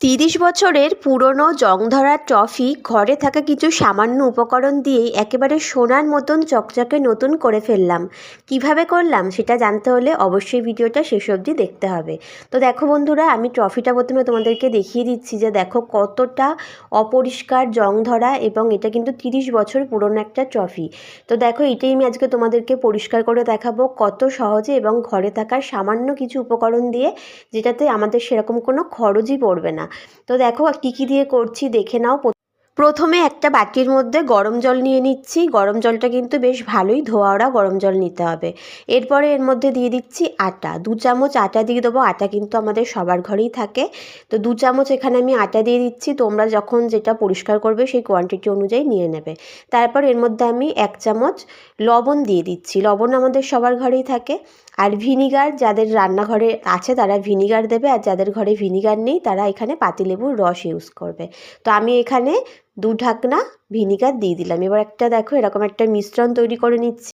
তিরিশ বছরের পুরনো জংধরা ট্রফি ঘরে থাকা কিছু সামান্য উপকরণ দিয়েই একেবারে সোনার মতন চকচকে নতুন করে ফেললাম। কীভাবে করলাম সেটা জানতে হলে অবশ্যই ভিডিওটা শেষ অবধি দেখতে হবে। তো দেখো বন্ধুরা, আমি ট্রফিটা প্রথমে তোমাদেরকে দেখিয়ে দিচ্ছি যে দেখো কতটা অপরিষ্কার জং ধরা এবং এটা কিন্তু তিরিশ বছর পুরনো একটা ট্রফি। তো দেখো, এটাই আমি আজকে তোমাদেরকে পরিষ্কার করে দেখাবো কত সহজে এবং ঘরে থাকার সামান্য কিছু উপকরণ দিয়ে যেটাতে আমাদের সেরকম কোনো খরচই পড়বে না। তো দেখো কী কী দিয়ে করছি দেখে নাও প্রথমে একটা বাটির মধ্যে গরম জল নিয়ে নিচ্ছি। গরম জলটা কিন্তু বেশ ভালোই ধোয়া ধোয়াওড়া গরম জল নিতে হবে। এরপরে এর মধ্যে দিয়ে দিচ্ছি আটা। দু চামচ আটা দিয়ে দেবো। আটা কিন্তু আমাদের সবার ঘরেই থাকে। তো দু চামচ এখানে আমি আটা দিয়ে দিচ্ছি। তোমরা যখন যেটা পরিষ্কার করবে সেই কোয়ান্টিটি অনুযায়ী নিয়ে নেবে। তারপর এর মধ্যে আমি এক চামচ লবণ দিয়ে দিচ্ছি। লবণ আমাদের সবার ঘরেই থাকে। আর ভিনিগার যাদের রান্নাঘরে আছে তারা ভিনিগার দেবে। আর যাদের ঘরে ভিনিগার নেই তারা এখানে পাতিলেবুর রস ইউজ করবে। তো আমি এখানে দু ঢাকনা ভিনিগার দিয়ে দিলাম। এবার একটা দেখো এরকম একটা মিশ্রণ তৈরি করে নিচ্ছি।